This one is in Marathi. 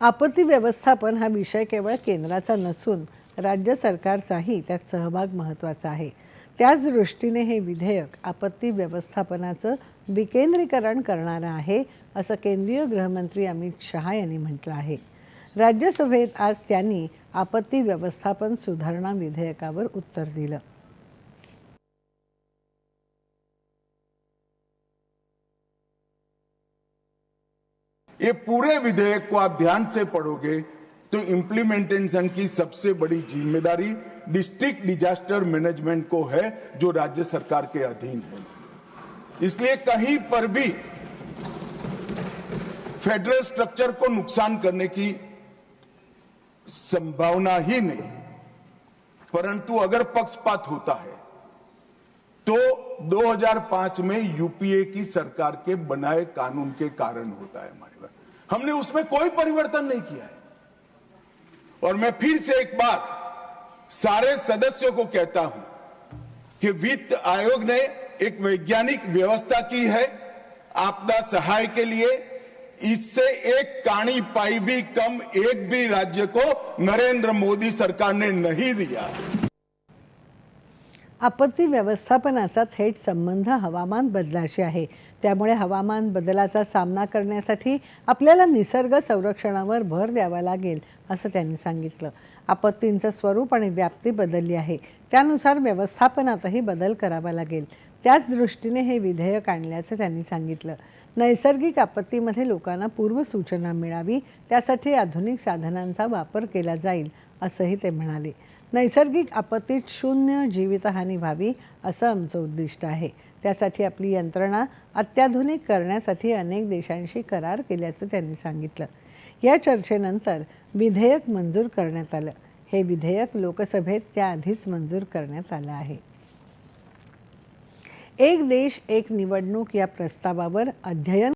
आपत्ती व्यवस्थापन हा विषय केवळ केंद्राचा नसून राज्य सरकारचाही त्यात सहभाग महत्त्वाचा आहे. त्याच दृष्टीने हे विधेयक आपत्ती व्यवस्थापनाचं विकेंद्रीकरण करणारं आहे असं केंद्रीय गृहमंत्री अमित शहा यांनी म्हटलं आहे. राज्यसभेत आज त्यांनी आपत्ती व्यवस्थापन सुधारणा विधेयकावर उत्तर दिलं. ये पूरे विधेयक को आप ध्यान से पढ़ोगे तो इम्प्लीमेंटेशन की सबसे बड़ी ज़िम्मेदारी डिस्ट्रिक्ट डिजास्टर मैनेजमेंट को है, जो राज्य सरकार के अधीन है। इसलिए कहीं पर भी फेडरल स्ट्रक्चर को नुकसान करने की संभावना ही नहीं। परंतु अगर पक्षपात होता है 2005 में यूपीए की सरकार के बनाए कानून के कारण होता है हमारे हमने उसमें कोई परिवर्तन नहीं किया है। और मैं फिर से एक बार सारे सदस्यों को कहता हूँ कि वित्त आयोग ने एक वैज्ञानिक व्यवस्था की है आपदा सहाय के लिए। इससे एक काणी पाई भी कम एक भी राज्य को नरेंद्र मोदी सरकार ने नहीं दिया। आपत्ती व्यवस्थापनाचा थेट संबंध हवामान बदलाशी आहे. त्यामुळे हवामान बदलाचा सामना करण्यासाठी आपल्याला निसर्ग संरक्षणावर भर द्यावा लागेल असं त्यांनी सांगितलं. आपत्तींचं स्वरूप आणि व्याप्ती बदलली आहे. त्यानुसार व्यवस्थापनातही बदल करावा लागेल. त्याच दृष्टीने हे विधेयक आणल्याचं त्यांनी सांगितलं. नैसर्गिक आपत्तीमध्ये लोकांना पूर्वसूचना मिळावी त्यासाठी आधुनिक साधनांचा वापर केला जाईल असंही ते म्हणाले. नैसर्गिक आपत्तीत शून्य जीवितहानी व्हावी असं आमचं उद्दिष्ट आहे. त्यासाठी आपली यंत्रणा अत्याधुनिक करण्यासाठी अनेक देशांशी करार केल्याचं त्यांनी सांगितलं. या चर्चेनंतर विधेयक मंजूर करण्यात आलं. हे विधेयक लोकसभेत त्याआधीच मंजूर करण्यात आलं आहे. एक देश एक निवडणूक या प्रस्तावावर अध्ययन